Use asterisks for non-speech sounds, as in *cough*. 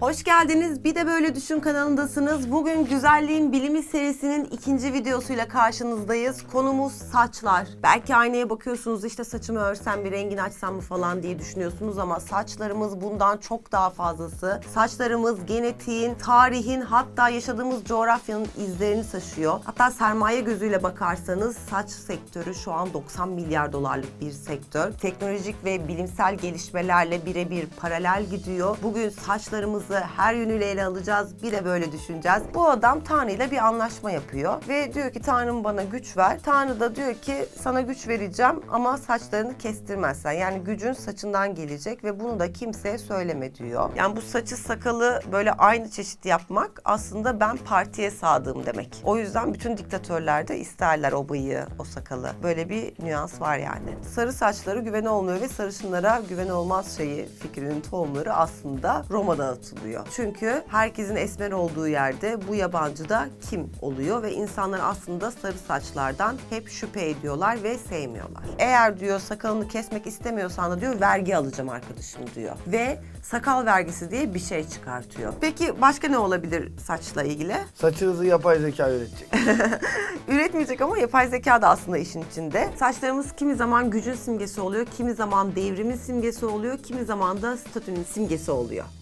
Hoş geldiniz. Bir de böyle düşün kanalındasınız. Bugün Güzelliğin Bilimi serisinin ikinci videosuyla karşınızdayız. Konumuz saçlar. Belki aynaya bakıyorsunuz işte saçımı örsem bir rengini açsam mı falan diye düşünüyorsunuz ama saçlarımız bundan çok daha fazlası. Saçlarımız genetiğin, tarihin hatta yaşadığımız coğrafyanın izlerini taşıyor. Hatta sermaye gözüyle bakarsanız saç sektörü şu an 90 milyar dolarlık bir sektör. Teknolojik ve bilimsel gelişmelerle birebir paralel gidiyor. Bugün saçlarımızı her yönüyle ele alacağız. Bir de böyle düşüneceğiz. Bu adam Tanrı ile bir anlaşma yapıyor ve diyor ki Tanrım bana güç ver. Tanrı da diyor ki sana güç vereceğim ama saçlarını kestirmezsen. Yani gücün saçından gelecek ve bunu da kimseye söyleme diyor. Yani bu saçı sakalı böyle aynı çeşit yapmak aslında ben partiye sadığım demek. O yüzden bütün diktatörler de isterler o bıyığı, o sakalı. Böyle bir nüans var yani. Sarı saçları güven olmuyor ve sarışınlara güven olmaz şeyi fikrinin tohumları aslında Roma'da atılıyor. Çünkü herkesin esmer olduğu yerde bu yabancı da kim oluyor ve insanlar aslında sarı saçlardan hep şüphe ediyorlar ve sevmiyorlar. Eğer diyor sakalını kesmek istemiyorsan da diyor vergi alacağım arkadaşım diyor. Ve sakal vergisi diye bir şey çıkartıyor. Peki başka ne olabilir saçla ilgili? Saçınızı yapay zeka üretecek. *laughs* Üretmeyecek ama yapay zeka da aslında işin içinde. Saçlarımız kimi zaman gücün simgesi oluyor, kimi zaman devrimin simgesi oluyor, kimi zaman da statünün simgesi oluyor.